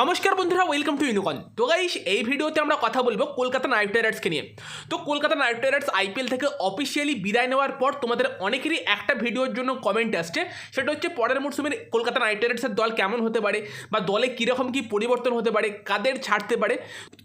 নমস্কার বন্ধুরা welcome to ইউনিকন তো গাইস এই ভিডিওতে আমরা কথা বলব কলকাতা নাইট রাইডার্সকে নিয়ে। তো কলকাতা নাইট রাইডার্স আইপিএল থেকে অফিসিয়ালি বিদায় নেওয়ার পর তোমাদের অনেকেরই একটা ভিডিওর জন্য কমেন্ট আসছে। সেটা হচ্ছে পরের মরশুমের কলকাতা নাইট রাইডার্সের দল কেমন হতে পারে বা দলে কীরকম কী পরিবর্তন হতে পারে, কাদের ছাড়তে পারে।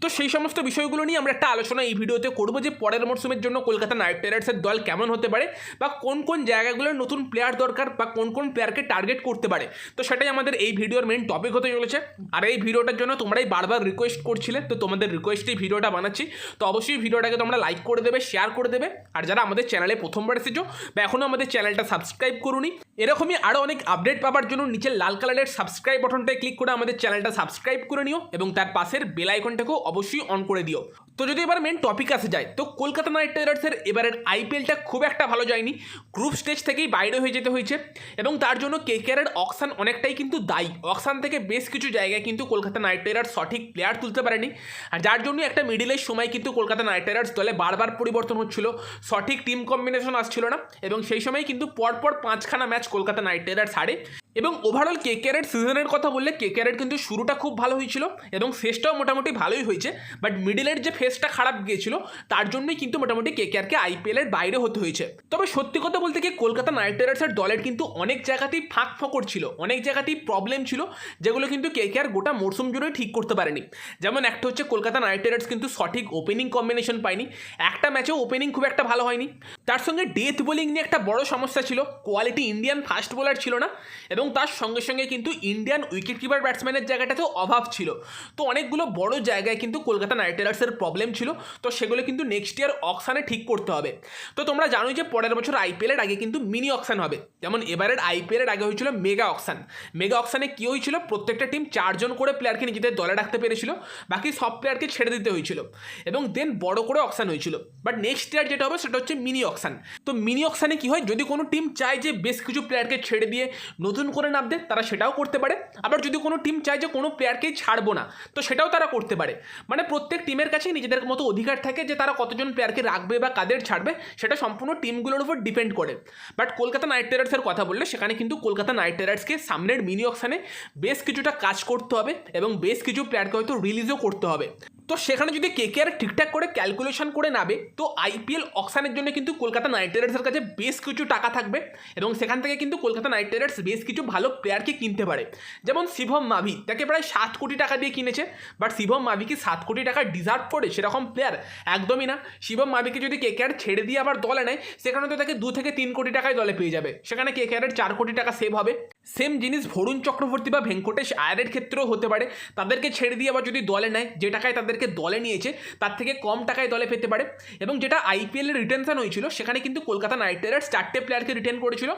তো সেই সমস্ত বিষয়গুলো নিয়ে আমরা একটা আলোচনা এই ভিডিওতে করব যে পরের মরশুমের জন্য কলকাতা নাইট রাইডার্সের দল কেমন হতে পারে বা কোন কোন জায়গাগুলোর নতুন প্লেয়ার দরকার বা কোন কোন প্লেয়ারকে টার্গেট করতে পারে। তো সেটাই আমাদের এই ভিডিওর মেন টপিক হতে চলেছে। আর এই ভিডিওটার জন্য তোমরাই বারবার রিকোয়েস্ট করছিলে, তো তোমাদের রিকোয়েস্টেই ভিডিওটা বানাচ্ছি। তো অবশ্যই ভিডিওটাকে তোমরা লাইক করে দেবে শেয়ার করে দেবে। আর যারা আমাদের চ্যানেলে প্রথমবার এসেছ, বা এখনও আমাদের চ্যানেলটা সাবস্ক্রাইব করুনি, এরকমই আরও অনেক আপডেট পাওয়ার জন্য নিচে লাল কালারের সাবস্ক্রাইব বাটনটায় ক্লিক করে আমাদের চ্যানেলটা সাবস্ক্রাইব করে নিও এবং তার পাশের বেল আইকনটাকেও অবশ্যই অন করে দিও। তো যদি এবার মেন টপিক আসে যায়, তো কলকাতা নাইট রাইডার্সের এবারের আইপিএলটা খুব একটা ভালো যায়নি। গ্রুপ স্টেজ থেকেই বাইরে হয়ে যেতে হয়েছে এবং তার জন্য কেকেআরের অকশান অনেকটাই কিন্তু দায়ী। অকশান থেকে বেশ কিছু জায়গায় কিন্তু কলকাতা নাইট রাইডার্স সঠিক প্লেয়ার তুলতে পারেনি। আর যার জন্য একটা মিডিলের সময় কিন্তু কলকাতা নাইট রাইডার্স দলে বারবার পরিবর্তন হচ্ছিল। সঠিক টিম কম্বিনেশন আসছিল না এবং সেই সময় কিন্তু পরপর পাঁচখানা ম্যাচ কলকাতা নাইট রাইডার্স হারে। এবং ওভারঅল কে কেকেআরের সিজনের কথা বললে কে কেকেআরের কিন্তু শুরুটা খুব ভালো হয়েছিল এবং শেষটাও মোটামুটি ভালোই হয়েছে। বাট মিডিলের যে ফেসটা খারাপ গিয়েছিল, তার জন্যই কিন্তু মোটামুটি কে কেকেআরকে আইপিএলের বাইরে হতে হয়েছে। তবে সত্যি কথা বলতে গিয়ে কলকাতা নাইট রাইডার্সের দলের কিন্তু অনেক জায়গাতেই ফাঁক ফকর ছিল, অনেক জায়গাতেই প্রবলেম ছিল, যেগুলো কিন্তু কে কেকেআর গোটা মরশুম জুড়ে ঠিক করতে পারেনি। যেমন একটা হচ্ছে কলকাতা নাইট রাইডার্স কিন্তু সঠিক ওপেনিং কম্বিনেশন পায়নি, একটা ম্যাচেও ওপেনিং খুব একটা ভালো হয়নি। তার সঙ্গে ডেথ বোলিং নিয়ে একটা বড় সমস্যা ছিল কোয়ালিটি ইন্ডিয়ান ফাস্ট বোলার ছিল না, এবং তার সঙ্গে সঙ্গে কিন্তু ইন্ডিয়ান উইকেট কিপার ব্যাটসম্যানের জায়গাটাতেও অভাব ছিল। তো অনেকগুলো বড় জায়গায় কিন্তু কলকাতা নাইট রাইডার্সের প্রবলেম ছিল। তো সেগুলো কিন্তু নেক্সট ইয়ার অকশানে ঠিক করতে হবে। তো তোমরা জানোই যে পরের বছর আইপিএলের আগে কিন্তু মিনি অকশান হবে। যেমন এবারের আইপিএলের আগে হয়েছিল মেগা অকশান মেগা অকশানে কী হয়েছিল? প্রত্যেকটা টিম চারজন করে প্লেয়ারকে নিজেদের দলে রাখতে পেরেছিল। বাকি সব প্লেয়ারকে ছেড়ে দিতে হয়েছিল। এবং দেন বড় করে অকশান হয়েছিল। বাট নেক্সট ইয়ার যেটা হবে সেটা হচ্ছে মিনি অকশান তো মিনি অকশানে কী হয়? যদি কোনো টিম চায় যে বেশ কিছু প্লেয়ারকে ছেড়ে দিয়ে নতুন করে নামতে তারা সেটাও করতে পারে। আবার যদি কোনো টিম চায় যে কোনো প্লেয়ারকেই ছাড়বো না, তো সেটাও তারা করতে পারে। মানে প্রত্যেক টিমের কাছেই নিজেদের মতো অধিকার থাকে যে তারা কতজন প্লেয়ারকে রাখবে বা কাদের ছাড়বে, সেটা সম্পূর্ণ টিমগুলোর উপর ডিপেন্ড করে। বাট কলকাতা নাইট রাইডার্সের কথা বললে, সেখানে কিন্তু কলকাতা নাইট রাইডার্সকে সামনের মিনি অকশানে বেশ কিছুটা কাজ করতে হবে এবং বেশ কিছু প্লেয়ারকে হয়তো রিলিজও করতে হবে। তো সেখানে যদি কেকেআর ঠিকঠাক করে ক্যালকুলেশন করে নাবে, তো আইপিএল অকশানের জন্য কিন্তু কলকাতা নাইট রাইডার্সের কাছে বেশ কিছু টাকা থাকবে এবং সেখান থেকে কিন্তু কলকাতা নাইট রাইডার্স বেশ কিছু ভালো প্লেয়ারকে কিনতে পারে। যেমন শিভম মাভি, তাকে প্রায় সাত কোটি টাকা দিয়ে কিনেছে বাট শিভম মাভি কি সাত কোটি টাকা ডিজার্ভ করে সেরকম প্লেয়ার একদমই না। শিবম মাভিকে যদি কেকেআর ছেড়ে দিয়ে আবার দলে নেয়, সেখানে তো তাকে দু থেকে তিন কোটি টাকায় দলে পেয়ে যাবে। সেখানে কে কে কেকেআরের চার কোটি টাকা সেভ হবে। সেম জিনিস ভরুণ চক্রবর্তী বা ভেঙ্কটেশ আয়ারের ক্ষেত্রেও হতে পারে। তাদেরকে ছেড়ে দিয়ে আবার যদি দলে নেয়, যে টাকায় তাদেরকে দলে নিয়েছে, তার থেকে কম টাকায় দলে পেতে পারে। এবং যেটা আইপিএলের রিটেনশন হয়েছিল, সেখানে কিন্তু কলকাতা নাইট রাইডার্স চারটে প্লেয়ারকে রিটেন করেছিল।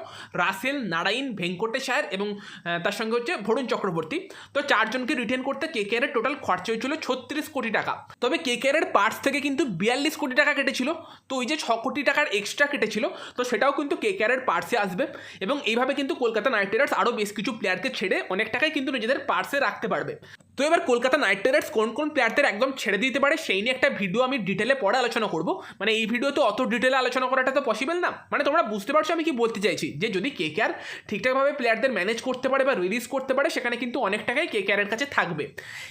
রাসেল, নারায়ণ, ভেঙ্কটেশ আয়ার এবং তার সঙ্গে হচ্ছে ভরুণ চক্রবর্তী। তো চারজনকে রিটেন করতে কেকেআরের টোটাল খরচা হয়েছিল ছত্রিশ কোটি টাকা। তবে কেকেআরের পার্টস থেকে কিন্তু বিয়াল্লিশ কোটি টাকা কেটেছিল। তো ওই যে ছ কোটি টাকার এক্সট্রা কেটেছিল। তো সেটাও কিন্তু কেকেআরের পার্সে আসবে। এবং এইভাবে কিন্তু কলকাতা নাইট রাইডার্স আরও বেশ কিছু প্লেয়ারকে ছেড়ে অনেক টাকাই কিন্তু নিজেদের পার্সে রাখতে পারবে। তো এবার কলকাতা নাইট রাইডার্স কোন কোন প্লেয়ারদের একদম ছেড়ে দিতে পারে, সেই নিয়ে একটা ভিডিও আমি ডিটেলে পরে আলোচনা করব। মানে এই ভিডিওতে অত ডিটেলে আলোচনা করাটা তো পসিবল না। মানে তোমরা বুঝতে পারছ আমি কি বলতে চাইছি? যে যদি কেকেআর ঠিকঠাকভাবে প্লেয়ারদের ম্যানেজ করতে পারে বা রিলিজ করতে পারে, সেখানে কিন্তু অনেক টাকাই কেকেআরের কাছে থাকবে।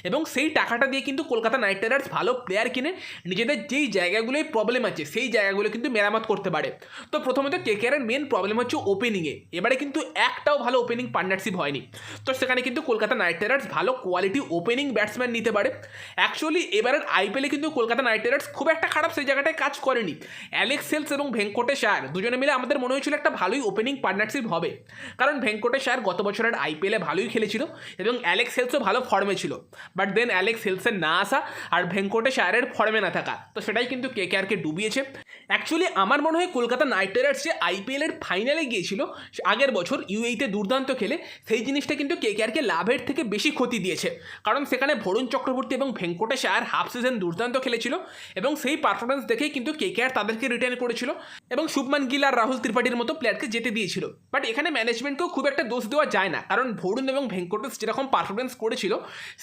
এবং সেই টাকাটা দিয়ে কিন্তু কলকাতা নাইট রাইডার্স ভালো প্লেয়ার কিনে নিজেদের যেই জায়গাগুলোয় প্রবলেম আছে, সেই জায়গাগুলো কিন্তু মেরামত করতে পারে। তো প্রথমত কেকেআরের মেন প্রবলেম হচ্ছে ওপেনিংয়ে এবারে কিন্তু একটাও ভালো ওপেনিং পার্টনারশিপ হয়নি। তো সেখানে কিন্তু কলকাতা নাইট রাইডার্স ভালো কোয়ালিটি ওপেনিং ব্যাটসম্যান নিতে পারে। অ্যাকচুয়ালি এবারের আইপিএলে কিন্তু কলকাতা নাইট রাইডার্স খুব একটা খারাপ সেই জায়গাটায় কাজ করেনি। অ্যালেক্স সেলস এবং ভেঙ্কটেশ আয়ার দুজনে মিলে আমাদের মনে হয়েছিল একটা ভালোই ওপেনিং পার্টনারশিপ হবে। কারণ ভেঙ্কটেশ আয়ার গত বছরের আইপিএলে ভালোই খেলেছিল এবং অ্যালেক্স সেলসও ভালো ফর্মে ছিল। বাট দেন অ্যালেক্স সেলসের না আসা আর ভেঙ্কটেশ আয়ারের ফর্মে না থাকা, তো সেটাই কিন্তু কে কে আরকে ডুবিয়েছে। অ্যাকচুয়ালি আমার মনে হয় কলকাতা নাইট রাইডার্স যে আইপিএলের ফাইনালে গিয়েছিল, আগের বছর ইউএইতে দুর্দান্ত খেলে, সেই জিনিসটা কিন্তু কেকেআরকে লাভের থেকে বেশি ক্ষতি দিয়েছে। কারণ সেখানে ভরুণ চক্রবর্তী এবং ভেঙ্কটেশ আয়ার হাফ সিজন দুর্দান্ত খেলেছিল এবং সেই পারফরমেন্স দেখেই কিন্তু কেকেআর তাদেরকে রিটার্ন করেছিল এবং শুভমান গিল আর রাহুল ত্রিপাঠীর মতো প্লেয়ারকে যেতে দিয়েছিল। বাট এখানে ম্যানেজমেন্টকেও খুব একটা দোষ দেওয়া যায় না। কারণ ভরুণ এবং ভেঙ্কটেশ যেরকম পারফরমেন্স করেছিল,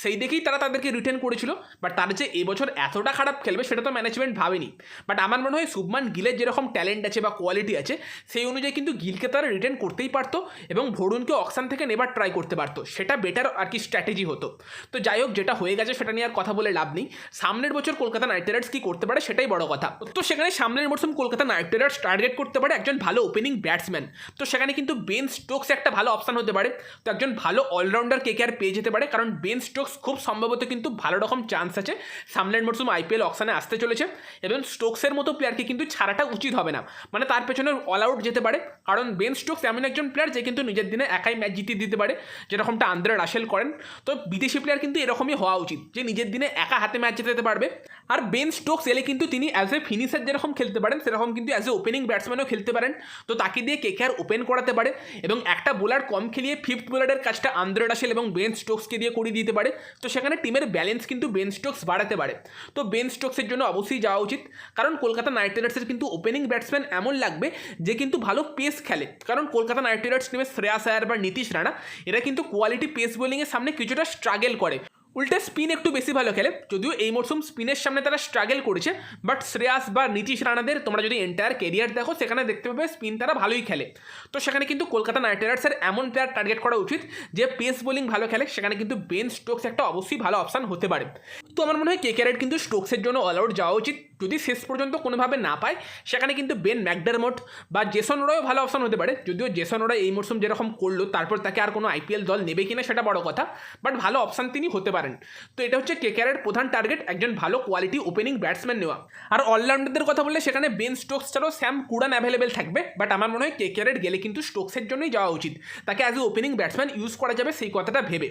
সেই দেখেই তারা তাদেরকে রিটার্ন করেছিল। বাট তারা যে এবছর এতটা খারাপ খেলবে, সেটা তো ম্যানেজমেন্ট ভাবেনি। বাট আমার মনে হয় শুভমান গিলের যেরকম ট্যালেন্ট আছে বা কোয়ালিটি আছে, সেই অনুযায়ী কিন্তু গিলকে তারা রিটার্ন করতেই পারতো এবং ভরুণকে অকশান থেকে নেবার ট্রাই করতে পারতো। সেটা বেটার আর কি স্ট্র্যাটেজি হতো। তো যাই হোক, যেটা হয়ে গেছে সেটা নিয়ে আর কথা বলে লাভ নেই। সামনের বছর কলকাতা নাইট রাইডার্স কী করতে পারে সেটাই বড় কথা। তো সেখানে সামনের মরশুম কলকাতা নাইট রাইডার্স টার্গেট করতে পারে একজন ভালো ওপেনিং ব্যাটসম্যান তো সেখানে কিন্তু বেন স্টোকস একটা ভালো অপশান হতে পারে। তো একজন ভালো অলরাউন্ডার কে আর পেয়ে যেতে পারে, কারণ বেন স্টোকস খুব সম্ভবত কিন্তু ভালো রকম চান্স আছে সামনের মরশুম আইপিএল অপশানে আসতে চলেছে। এবং স্টোকসের মতো প্লেয়ারকে কিন্তু ছাড়াটা উচিত হবে না। মানে তার পেছনে অল আউট যেতে পারে। কারণ বেন স্টোকস এমন একজন প্লেয়ার যে কিন্তু নিজের দিনে একাই ম্যাচ জিতিয়ে দিতে পারে, যেরকমটা আন্দ্রে রাসেল করেন। তো বিদেশি প্লেয়ার কিন্তু এরকমই হওয়া উচিত, যে নিজের দিনে একা হাতে ম্যাচ জিতে পারবে। আর বেন স্টোকস এলে কিন্তু তিনি অ্যাজ এ ফিনিশার যেরকম খেলতে পারেন, সেরকম কিন্তু অ্যাজ এ ওপেনিং ব্যাটসম্যানও খেলতে পারেন। তো তাকে দিয়ে কে আর ওপেন করাতে পারে এবং একটা বোলার কম খেলিয়ে ফিফথ বোলারের কাজটা আন্দ্রে এবং বেন স্টোকসকে দিয়ে করিয়ে দিতে পারে। তো সেখানে টিমের ব্যালেন্স কিন্তু বেন স্টোকস বাড়াতে পারে। তো বেন স্টোকসের জন্য অবশ্যই যাওয়া উচিত, কারণ কলকাতা নাইট রাইডার্সের কিন্তু ওপেনিং ব্যাটসম্যান এমন লাগবে, যে কিন্তু ভালো পেস খেলে। কারণ কলকাতা নাইট রাইডার্স টিমের শ্রেয়াস আয়ার বা নীতিশ রানা, এরা কিন্তু কোয়ালিটি পেস বোলিংয়ের সামনে কিছুটা স্ট্রাগল করে। উল্টে স্পিন একটু বেশি ভালো খেলে, যদিও এই মরশুম স্পিনের সামনে তারা স্ট্রাগল করেছে বাট শ্রেয়াস বা নীতিশ রানাদের তোমরা যদি এন্টায়ার কেরিয়ার দেখো, সেখানে দেখতে পাবে স্পিন তারা ভালোই খেলে। তো সেখানে কিন্তু কলকাতা নাইট রাইডার্সের এমন প্লেয়ার টার্গেট করা উচিত, যে পেস বোলিং ভালো খেলে, সেখানে কিন্তু বেন স্টোকস একটা অবশ্যই ভালো অপশান হতে পারে। তো আমার মনে হয় কেকেআরের কিন্তু স্টোকসের জন্য অল আউট যাওয়া উচিত। যদি শেষ পর্যন্ত কোনোভাবে না পায়, সেখানে কিন্তু বেন ম্যাকডারমোট বা জেসন ওরাও ভালো অপশন হতে পারে। যদিও জেসন ওরা এই মরশুম যেরকম করল, তারপর তাকে আর কোনো আইপিএল দল নেবে কিনা সেটা বড় কথা বাট ভালো অপশান তিনি হতে পারেন। তো এটা হচ্ছে কে কেকেআরের প্রধান টার্গেট একজন ভালো কোয়ালিটি ওপেনিং ব্যাটসম্যান নেওয়া। আর অলরাউন্ডারদের কথা বললে সেখানে বেন স্টোকস ছাড়াও স্যাম কুডান অ্যাভেলেবেল থাকবে বাট আমার মনে হয় কে কেকেআরের গেলে কিন্তু স্টোকসের জন্যই যাওয়া উচিত। তাকে as a opening batsman use করা যাবে, সেই কথাটা ভেবে।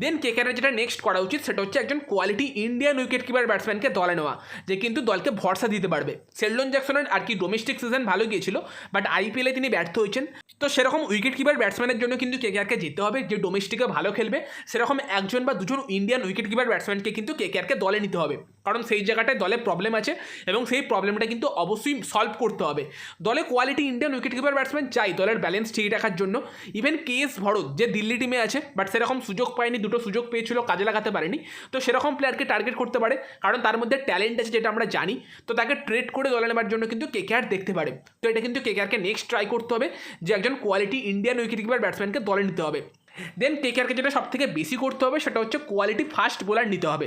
দেন কে কেকেআরের যেটা নেক্সট করা উচিত, সেটা হচ্ছে একজন কোয়ালিটি ইন্ডিয়ান উইকেট কিপার ব্যাটসম্যানকে দলে নেওয়া, যে কিন্তু দলকে ভরসা দিতে পারবে। সেলডন জ্যাকসনের আর কি ডোমেস্টিক সিজন ভালো গিয়েছিল বাট আইপিএলে তিনি ব্যর্থ হয়েছেন। তো সেরকম উইকেট কিপার ব্যাটসম্যানের জন্য কিন্তু কে কেকেআরকে যেতে হবে, যে ডোমেস্টিকে ভালো খেলবে। সেরকম একজন বা দুজন ইন্ডিয়ান উইকেট কিপার ব্যাটসম্যানকে কিন্তু কেকেআরকে দলে নিতে হবে। কারণ সেই জায়গাটায় দলে প্রবলেম আছে এবং সেই প্রবলেমটা কিন্তু অবশ্যই সলভ করতে হবে। দলে quality Indian wicket keeper batsman চাই দলের ব্যালেন্স ঠিক রাখার জন্য। ইভেন কে এস ভরত, যে দিল্লি টিমে আছে বাট সেরকম সুযোগ পায়নি, দুটো সুযোগ পেয়েছিল, কাজে লাগাতে পারেনি। তো সেরকম প্লেয়ারকে টার্গেট করতে পারে, কারণ তার মধ্যে ট্যালেন্ট আছে যেটা আমরা জানি। তো তাকে ট্রেড করে দলে নেবার জন্য কিন্তু কেকেআর দেখতে পারে। তো এটা কিন্তু কে কে আরকে নেক্সট ট্রাই করতে হবে যে একজন কোয়ালিটি ইন্ডিয়ান উইকেট কিপার ব্যাটসম্যানকে দলে নিতে হবে। দেন কেকেআরকে যেটা সব থেকে বেশি করতে হবে সেটা হচ্ছে কোয়ালিটি ফাস্ট বোলার নিতে হবে।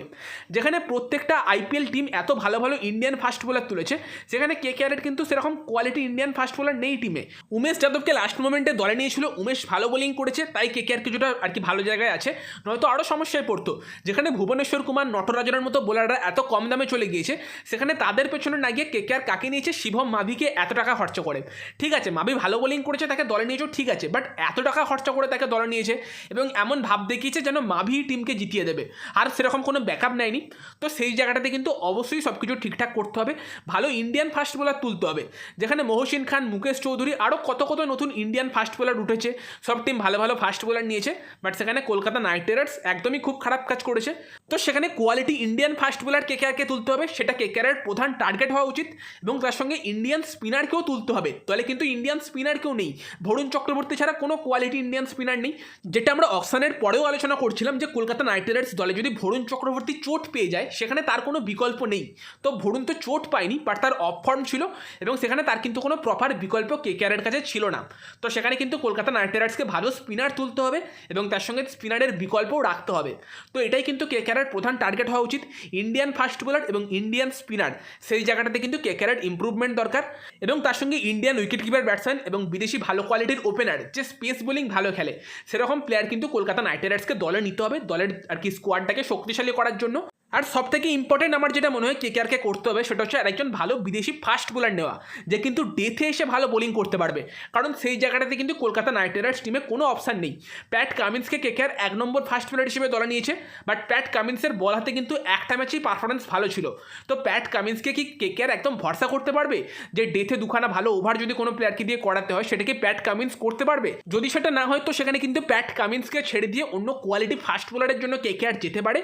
যেখানে প্রত্যেকটা আইপিএল টিম এত ভালো ভালো ইন্ডিয়ান ফাস্ট বোলার তুলেছে, সেখানে কে কেকেআরের কিন্তু সেরকম কোয়ালিটি ইন্ডিয়ান ফাস্ট বোলার নেই টিমে উমেশ যাদবকে লাস্ট মোমেন্টে দলে নিয়েছিল উমেশ ভালো বোলিং করেছে, তাই কে কেকেআর কিছুটা আর কি ভালো জায়গায় আছে, নয়তো আরও সমস্যায় পড়তো। যেখানে ভুবনেশ্বর কুমার, নটরাজনের মতো বোলাররা এত কম দামে চলে গিয়েছে, সেখানে তাদের পেছনে না গিয়ে কে কেকেআর কাকে নিয়েছে, শিবম মাভিকে এত টাকা খরচা করে। ঠিক আছে, মাভি ভালো বোলিং করেছে, তাকে দলে নিয়েছো ঠিক আছে বাট এত টাকা খরচা করে তাকে দলে নিয়েছে এবং এমন ভাব দেখিয়েছে যেন মাভি টিমকে জিতিয়ে দেবে। আর সেরকম কোনো ব্যাকআপ নেয়নি। তো সেই জায়গাটাতে কিন্তু অবশ্যই সব কিছু ঠিকঠাক করতে হবে। ভালো ইন্ডিয়ান ফাস্ট বোলার তুলতে হবে। যেখানে মহসিন খান, মুকেশ চৌধুরী আরও কত কত নতুন ইন্ডিয়ান ফাস্ট বোলার উঠেছে। সব টিম ভালো ভালো ফাস্ট বোলার নিয়েছে। বাট সেখানে কলকাতা নাইট রাইডার্স একদমই খুব খারাপ কাজ করেছে। তো সেখানে কোয়ালিটি ইন্ডিয়ান ফাস্ট বোলার কেকেআরকে তুলতে হবে, সেটা কে কেকেআরের প্রধান টার্গেট হওয়া উচিত এবং তার সঙ্গে ইন্ডিয়ান স্পিনারকেও তুলতে হবে। তাহলে কিন্তু ইন্ডিয়ান স্পিনার কেউ নেই। ভরুণ চক্রবর্তী ছাড়া কোনো কোয়ালিটি ইন্ডিয়ান স্পিনার নেই। যেটা আমরা অপশানের পরেও আলোচনা করছিলাম যে কলকাতা নাইট রাইডার্স দলে যদি ভরুণ চক্রবর্তী চোট পেয়ে যায়, সেখানে তার কোনো বিকল্প নেই। তো ভরুণ তো চোট পায়নি বাট তার অফ ফর্ম ছিল এবং সেখানে তার কিন্তু কোনো প্রপার বিকল্প কে কেকেআরের কাছে ছিল না। তো সেখানে কিন্তু কলকাতা নাইট রাইডার্সকে ভালো স্পিনার তুলতে হবে এবং তার সঙ্গে স্পিনারের বিকল্পও রাখতে হবে। তো এটাই কিন্তু কে কেকেআরের প্রধান টার্গেট হওয়া উচিত ইন্ডিয়ান ফাস্ট বোলার এবং ইন্ডিয়ান স্পিনার সেই জায়গাটাতে কিন্তু কে কেকেআরের ইম্প্রুভমেন্ট দরকার এবং তার সঙ্গে ইন্ডিয়ান উইকেট কিপার ব্যাটসম্যান এবং বিদেশি ভালো কোয়ালিটির ওপেনার যে স্পেস বোলিং ভালো খেলে। সেরকম প্লেয়ার কিন্তু কলকাতা নাইট রাইডার্সকে দলে নিতে হবে। দলের আর কি স্কোয়াডটাকে শক্তিশালী করার জন্য। আর সব থেকে ইম্পর্টেন্ট আমার যেটা মনে হয় কেকেআরকে করতে হবে, সেটা হচ্ছে আরেকজন ভালো বিদেশি ফাস্ট বোলার নেওয়া, যে কিন্তু ডেথে এসে ভালো বোলিং করতে পারবে। কারণ সেই জায়গাটাতে কিন্তু কলকাতা নাইট রাইডার্স টিমে কোনো অপশান নেই। প্যাট কামিন্সকে কেকেআর এক নম্বর ফাস্ট বোলার হিসেবে দলে নিয়েছে বাট প্যাট কামিন্সের বল হাতে কিন্তু একটা ম্যাচেই পারফরমেন্স ভালো ছিল। তো প্যাট কামিন্সকে কি কেকেআর একদম ভরসা করতে পারবে? যে ডেথে দুখানা ভালো ওভার যদি কোনো প্লেয়ারকে দিয়ে করাতে হয়, সেটাকে প্যাট কামিন্স করতে পারবে? যদি সেটা না হয়, তো সেখানে কিন্তু প্যাট কামিন্সকে ছেড়ে দিয়ে অন্য কোয়ালিটি ফাস্ট বোলারের জন্য কেকেআর যেতে পারে,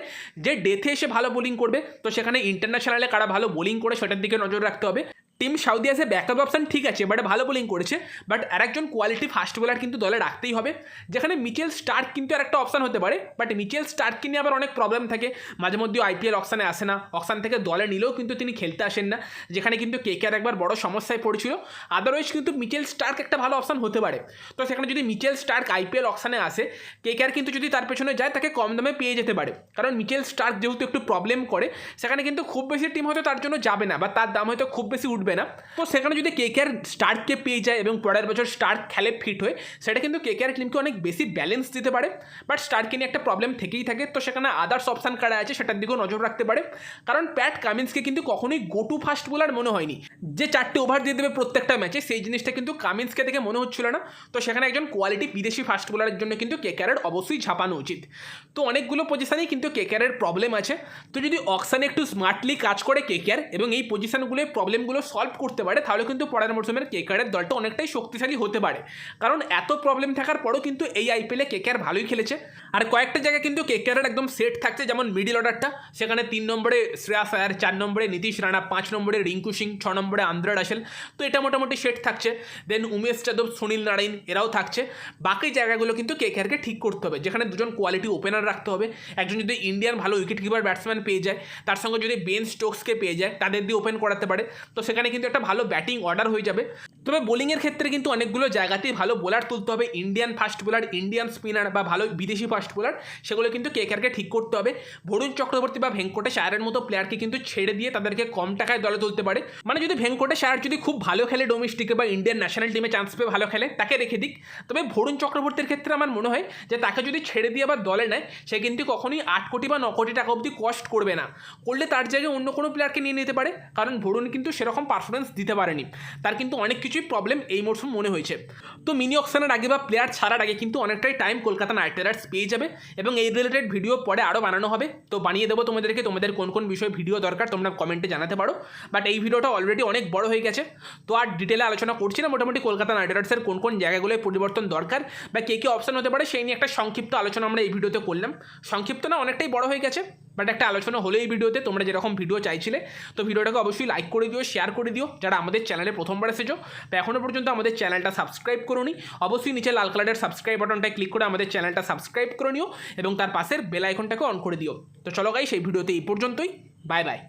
যে ডেথে এসে ভালো বোলিং করবে। তো সেখানে ইন্টারন্যাশনালে কারা ভালো বোলিং করে সেটার দিকে নজর রাখতে হবে। টিম সাউদি আসে ব্যাকআপ অপশন ঠিক আছে বাট ভালো বোলিং করেছে বাট আরেকজন কোয়ালিটি ফাস্ট বোলার কিন্তু দলে রাখতেই হবে, যেখানে মিচেল স্টার্ক কিন্তু আর একটা অপশন হতে পারে বাট মিচেল স্টার্ককে নিয়ে আবার অনেক প্রবলেম থাকে, মাঝে মধ্যে আইপিএল অপশানে আসে না অপশান থেকে দলে নিলেও কিন্তু তিনি খেলতে আসেন না, যেখানে কিন্তু কে কে আর একবার বড় সমস্যায় পড়েছিল আদারওয়াইজ কিন্তু মিচেল স্টার্ক একটা ভালো অপশান হতে পারে, তো সেখানে যদি মিচেল স্টার্ক আইপিএল অপশানে আসে কে কে আর কিন্তু যদি তার পেছনে যায়, তাকে কম দামে পেয়ে যেতে পারে, কারণ মিচেল স্টার্ক যেহেতু একটু প্রবলেম করে, সেখানে কিন্তু খুব বেশি টিম হয়তো তার জন্য যাবে না, বা তার দাম হয়তো খুব বেশি উঠবে না। তো সেখানে যদি কেকেআর স্টার্ককে পেয়ে যায় এবং পরের বছর স্টার্ক খেলে ফিট হয়ে, সেটা কিন্তু কেকেআর টিমকে অনেক বেশি ব্যালেন্স দিতে পারে। বাট স্টার্ককে নিয়ে একটা প্রবলেম থেকেই থাকে। তো সেখানে আদার্স অপশান কারা আছে সেটার দিকেও নজর রাখতে পারে। কারণ প্যাট কামিন্সকে কিন্তু কখনোই গো টু ফাস্ট বোলার মনে হয়নি। যে চারটে ওভার দিয়ে দেবে প্রত্যেকটা ম্যাচে সেই জিনিসটা কিন্তু কামিন্সকে দেখে মনে হচ্ছিল না। তো সেখানে একজন কোয়ালিটি বিদেশি ফাস্ট বোলারের জন্য কিন্তু কে কেকারের অবশ্যই ঝাপানো উচিত। তো অনেকগুলো পজিশনেই কিন্তু কে কেকারের প্রবলেম আছে। তো যদি অকশানে একটু স্মার্টলি কাজ করে কেকেআর এবং এই পজিশনগুলোর প্রবলেমগুলো সলভ করতে পারে, তাহলে কিন্তু পরের মরশুমের কেকারের দলটা অনেকটাই শক্তিশালী হতে পারে। কারণ এত প্রবলেম থাকার পরও কিন্তু এই আইপিএলে কেকেআর ভালোই খেলেছে। আর কয়েকটা জায়গায় কিন্তু কেকেআরের একদম সেট থাকছে, যেমন মিডিল অর্ডারটা সেখানে তিন নম্বরে শ্রেয়াস আয়ার চার নম্বরে নীতিশ রানা, পাঁচ নম্বরে রিঙ্কু সিং, ছ নম্বরে আন্দ্রা রাসেল। তো এটা মোটামুটি সেট থাকছে। দেন উমেশ যাদব, সুনীল নারায়ণ এরাও থাকছে। বাকি জায়গাগুলো কিন্তু কেকেআরকে ঠিক করতে হবে। যেখানে দুজন কোয়ালিটি ওপেনার রাখতে হবে। একজন যদি ইন্ডিয়ান ভালো উইকেট কিপার ব্যাটসম্যান পেয়ে যায়, তার সঙ্গে যদি বেন স্টোকসকে পেয়ে যায়, তাদের দিয়ে ওপেন করাতে পারে। তো সেখানে কিন্তু একটা ভালো ব্যাটিং অর্ডার হয়ে যাবে। তবে বোলিংয়ের ক্ষেত্রে কিন্তু অনেকগুলো জায়গাতেই ভালো বোলার তুলতে হবে। Indian fast bowler Indian spinner বা ভালো বিদেশি ফাস্ট বোলার সেগুলো কিন্তু কেকারকে ঠিক করতে হবে। বরুণ চক্রবর্তী বা ভেঙ্কটেশ আয়ারের মতো প্লেয়ারকে কিন্তু ছেড়ে দিয়ে তাদেরকে কম টাকায় দলে তুলতে পারে। মানে যদি ভেঙ্কটেশ আয়ার যদি খুব ভালো খেলে ডোমেস্টিকে বা ইন্ডিয়ান ন্যাশনাল টিমে চান্স পেয়ে ভালো খেলে, তাকে রেখে দিক। তবে ভরুণ চক্রবর্তীর ক্ষেত্রে আমার মনে হয় যে তাকে যদি ছেড়ে দিয়ে আবার দলে নেয়, সে কিন্তু কখনোই আট কোটি বা ন কোটি টাকা অবধি কস্ট করবে না। করলে তার জায়গায় অন্য কোনো প্লেয়ারকে নিয়ে নিতে পারে। কারণ ভরুণ কিন্তু সেরকম পারফরমেন্স দিতে পারেনি। তার কিন্তু অনেক কিছুই প্রবলেম এই মরশুম মনে হয়েছে। তো মিনি অকশনের আগে বা প্লেয়ার ছাড়ার আগে কিন্তু অনেকটাই টাইম কলকাতা নাইট রাইডার্স পেয়ে যাবে এবং এই রিলেটেড ভিডিও পরে আরও বানানো হবে। তো বানিয়ে দেবো তোমাদেরকে, তোমাদের কোন কোন বিষয়ে ভিডিও দরকার তোমরা কমেন্টে জানাতে পারো। বাট এই ভিডিওটা অলরেডি অনেক বড় হয়ে গেছে। তো আর ডিটেলে আলোচনা করছি না। মোটামুটি কলকাতা নাইট রাইডার্সের কোন কোন জায়গাগুলোয় পরিবর্তন দরকার বা কে কী অপশন হতে পারে, সেই নিয়ে একটা সংক্ষিপ্ত আলোচনা আমরা এই ভিডিওতে করলাম। সংক্ষিপ্ত না, অনেকটাই বড় হয়ে গেছে। বাট একটা আলোচনা হলো এই ভিডিওতে তোমরা যেরকম ভিডিও চাইছিলে, তো ভিডিওটাকে অবশ্যই লাইক করে দিও শেয়ার করে দিও, যারা আমাদের চ্যানেলে প্রথমবার এসেছ। তো এখনও পর্যন্ত আমাদের চ্যানেলটা সাবস্ক্রাইব করো নি। অবশ্যই নিচে লাল কালারের সাবস্ক্রাইব বাটনটায় ক্লিক করে আমাদের চ্যানেলটা সাবস্ক্রাইব করে নিও এবং তার পাশের বেল আইকনটাকে অন করে দিও। তো চলো গাই সেই ভিডিওতে এই পর্যন্তই। Bye bye